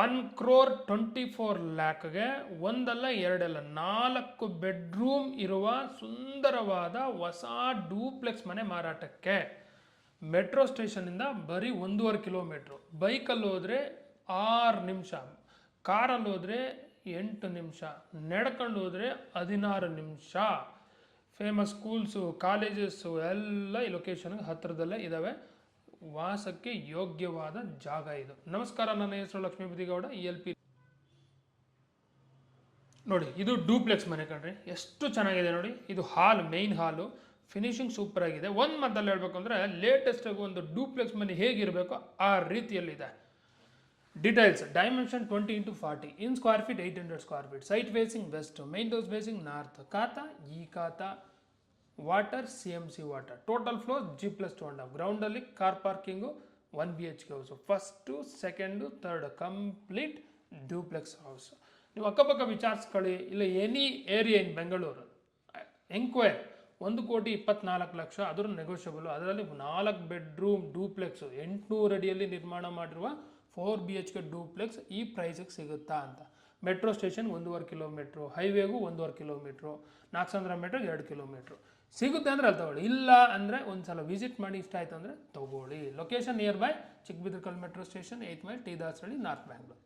One crore twenty four ಲ್ಯಾಕ್ಗೆ ಒಂದಲ್ಲ ಎರಡಲ್ಲ, ನಾಲ್ಕು ಬೆಡ್ರೂಮ್ ಇರುವ ಸುಂದರವಾದ ಹೊಸ ಡೂಪ್ಲೆಕ್ಸ್ ಮನೆ ಮಾರಾಟಕ್ಕೆ. ಮೆಟ್ರೋ ಸ್ಟೇಷನಿಂದ ಬರೀ ಒಂದೂವರೆ ಕಿಲೋಮೀಟ್ರು. ಬೈಕಲ್ಲಿ ಹೋದರೆ ಆರು ನಿಮಿಷ, ಕಾರಲ್ಲಿ ಹೋದರೆ ಎಂಟು ನಿಮಿಷ, ನಡ್ಕೊಂಡು ಹೋದರೆ ಹದಿನಾರು ನಿಮಿಷ. ಫೇಮಸ್ ಸ್ಕೂಲ್ಸು, ಕಾಲೇಜಸ್ಸು ಎಲ್ಲ ಈ ಲೊಕೇಶನ್ಗೆ ಹತ್ತಿರದಲ್ಲೇ ಇದ್ದಾವೆ ವಾಸಕ್ಕೆ ಯೋಗ್ಯವಾದ ಜಾಗ ಇದು. ನಮಸ್ಕಾರ, ನನ್ನ ಹೆಸರು Lakshmi Gowda E L P ನೋಡಿ, ಇದು ಡೂಪ್ಲೆಕ್ಸ್ ಮನೆ ಕಣ್ರಿ. ಎಷ್ಟು ಚೆನ್ನಾಗಿದೆ ನೋಡಿ. ಇದು hall main hall finishing super ಆಗಿದೆ. ಒಂದು ಮಾತಲ್ಲಿ ಹೇಳ್ಬೇಕು ಅಂದರೆ ಲೇಟೆಸ್ಟ್ ಆಗಿ ಒಂದು ಡೂಪ್ಲೆಕ್ಸ್ ಮನೆ ಹೇಗಿರಬೇಕು ಆ ರೀತಿಯಲ್ಲಿದೆ. Details dimension twenty into forty in square feet eight hundred square feet site facing west main door facing north khata E khata water C M C water total floor G plus two and half ಗ್ರೌಂಡಲ್ಲಿ car parking one B H K house first second third complete duplex house ನೀವು ಅಕ್ಕಪಕ್ಕ ವಿಚಾರಿಸ್ಕೊಳ್ಳಿ. ಇಲ್ಲ any area in Bengaluru enquire ಒಂದು ಕೋಟಿ ಇಪ್ಪತ್ನಾಲ್ಕು ಲಕ್ಷ ಅದರ negotiable ಅದರಲ್ಲಿ ನಾಲ್ಕು ಬೆಡ್ರೂಮ್ ಡೂಪ್ಲೆಕ್ಸು ಎಂಟುನೂರು ಅಡಿಯಲ್ಲಿ ನಿರ್ಮಾಣ ಮಾಡಿರುವ four B H K duplex ಈ ಪ್ರೈಸಿಗೆ ಸಿಗುತ್ತಾ ಅಂತ. ಮೆಟ್ರೋ ಸ್ಟೇಷನ್ ಒಂದೂವರೆ ಕಿಲೋಮೀಟ್ರು, ಹೈವೇಗೂ ಒಂದೂವರೆ ಕಿಲೋಮೀಟ್ರು ನಾಲ್ಕು ಸಾವಿರ ಮೀಟ್ರಿಗೆ ಎರಡು ಕಿಲೋಮೀಟ್ರು. ಸಿಗುತ್ತೆ ಅಂದರೆ ಅಲ್ಲಿ ತಗೊಳ್ಳಿ. ಇಲ್ಲ ಅಂದರೆ ಒಂದು ಸಲ ವಿಸಿಟ್ ಮಾಡಿ ಇಷ್ಟ ಆಯ್ತು ಅಂದರೆ ತಗೊಳ್ಳಿ. Location near by Chikkabidarakallu metro station eighth mile T Dasarahalli, north Bangalore